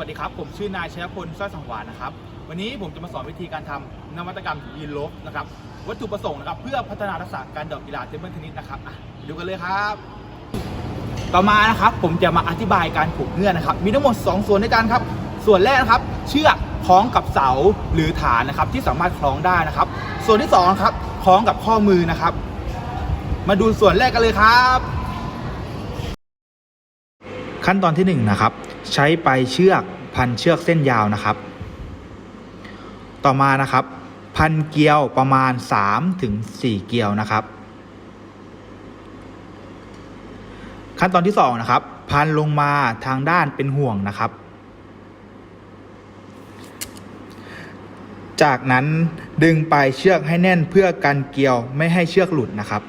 วัสดีครับ ผมชื่อนายชัยพลสร้อยสังวานนะครับ วันนี้ผมจะมาสอนวิธีการทำนวัตกรรมยีนลบนะครับ วัตถุประสงค์นะครับ เพื่อพัฒนาทักษะการเดอกกีฬาเทเบิลเทนนิสนะครับดูกันเลยครับ ต่อมานะครับผมจะมาอธิบายการผูกเงื่อนนะครับ มีทั้งหมด 2 ส่วนด้วยกันครับ ส่วนแรกนะครับ เชือกคล้องกับเสาหรือฐานนะครับ ที่สามารถคล้องได้นะครับ ส่วนที่2ครับคล้องกับข้อมือนะครับ มาดูส่วนแรกกันเลยครับ ขั้นตอนที่1นนะครับใช้ปลายเชือกพันเชือกเส้นยาวนะครับ ต่อมานะครับ พันเกลียวประมาณ3ถึง4เกลียวนะครับ ขั้นตอนที่2นะครับพันลงมาทางด้านเป็นห่วงนะครับ จากนั้นดึงปลายเชือกให้แน่นเพื่อกันเกลียวไม่ให้เชือกหลุดนะครับ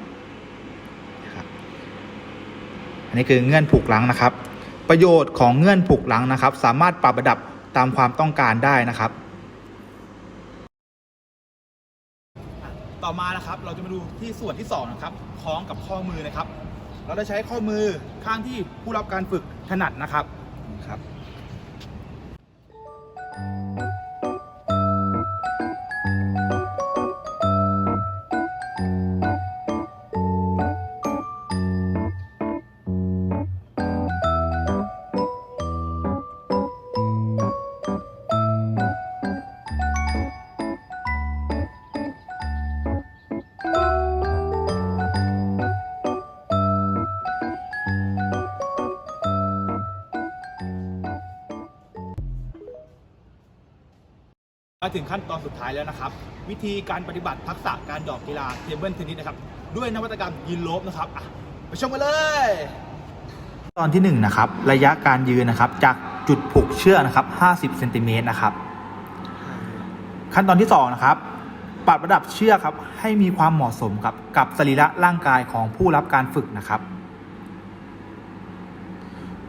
อันนี้คือเงื่อนผูกลังนะครับ ประโยชน์ของเงื่อนผูกหลังนะครับ สามารถปรับระดับตามความต้องการได้นะครับ ต่อมานะครับเราจะมาดูที่ส่วนที่2นะครับคล้องกับข้อมือนะครับ เราจะใช้ข้อมือข้างที่ผู้รับการฝึกถนัดนะครับครับ มาถึงขั้นตอนสุดท้ายแล้วนะครับ วิธีการปฏิบัติทักษะการดอกกีฬาเทเบิลเทนนิสนะครับ ด้วยนวัตกรรมยินลบนะครับอะไปชมกันเลย ตอนที่1นะครับระยะการยืนนะครับ จากจุดผูกเชือกนะครับ 50เซนติเมตรนะครับ ขั้นตอนที่2นะครับปรับระดับเชือกครับ ให้มีความเหมาะสมครับกับสรีระร่างกายของผู้รับการฝึกนะครับ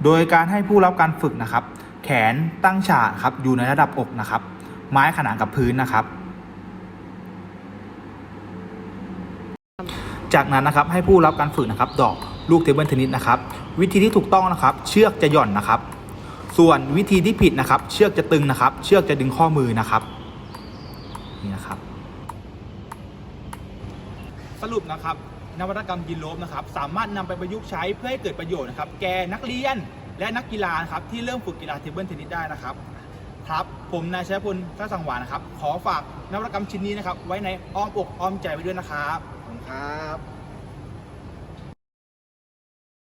โดยการให้ผู้รับการฝึกนะครับ แขนตั้งฉากครับอยู่ในระดับอกนะครับ ไม้ขนานกับพื้นนะครับจากนั้นนะครับให้ผู้รับการฝึกนะครับดอกลูกเทเบิลเทนนิสนะครับ วิธีที่ถูกต้องนะครับ เชือกจะหย่อนนะครับ ส่วนวิธีที่ผิดนะครับ เชือกจะตึงนะครับ เชือกจะดึงข้อมือนะครับนี่นะครับ สรุปนะครับ นวัตกรรมยินโลบนะครับ สามารถนำไปประยุกต์ใช้เพื่อให้เกิดประโยชน์นะครับ แก่นักเรียนและนักกีฬานะครับที่เริ่มฝึกกีฬาเทเบิลเทนนิสได้นะครับ ครับผมนายชัยพลท่าสังหวานนะครับ ขอฝากนวัตกรรมชิ้นนี้นะครับ ไว้ในอ้อมอกอ้อมใจไว้ด้วยนะครับขอบคุณครับ